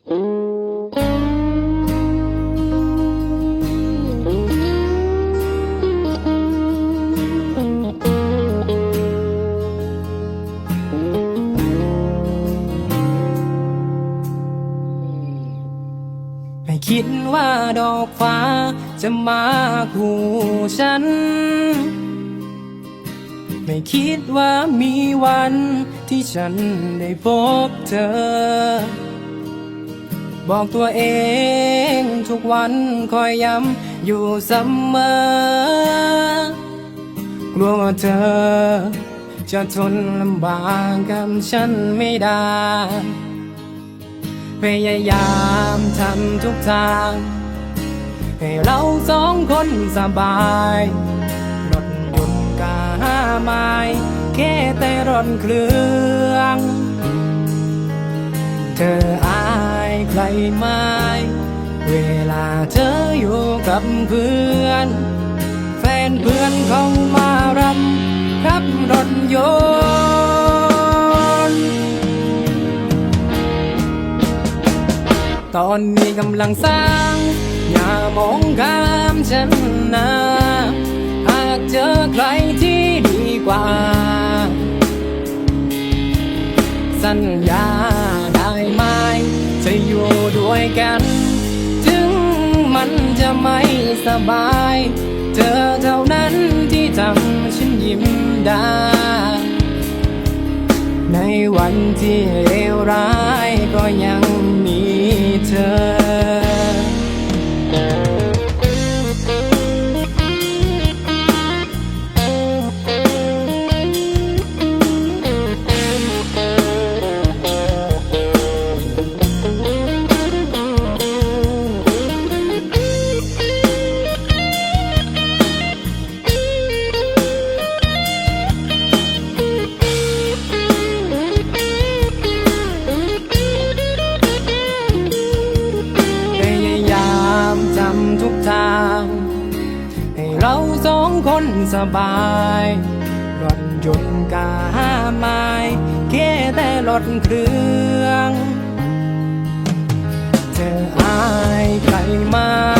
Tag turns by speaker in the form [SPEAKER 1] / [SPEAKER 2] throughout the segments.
[SPEAKER 1] ไม่คิดว่าดอกฟ้าจะมาคู่ฉัน ไม่คิดว่ามีวันที่ฉันได้พบเธอ บอกตัวเองทุกวันคอยย้ำอยู่เสมอกลัวว่าเธอ จะทนลำบากกับฉันไม่ได้ พยายามทำทุกทาง ให้เราสองคนสบายรถยนต์กาไม้แค่แต่รถเครื่อง เธออา ใครไหม่เวลาเธออยู่กับเพื่อน แฟนเพื่อนเขามารับขับรถยนต์ตอนนี้กำลังสร้างอย่ามองข้ามฉันนะหากเจอใครที่ดีกว่า สัญญา จะอยู่ด้วยกัน ถึงมันจะไม่สบาย เธอเท่านั้นที่ทำฉันยิ้มได้ ในวันที่เลวร้ายก็ยัง ทาง ให้เราสองคนสบายรถยนต์กาไม้แค่แต่รถเครื่อง เธออายใครมา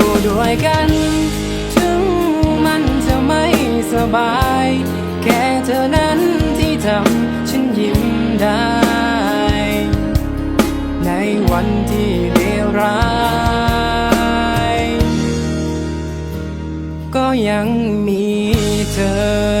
[SPEAKER 1] ด้วยกัน ถึงมันจะไม่สบาย แค่เธอนั้นที่ทำฉันยิ้มได้ ในวันที่เลวร้าย ก็ยังมีเธอ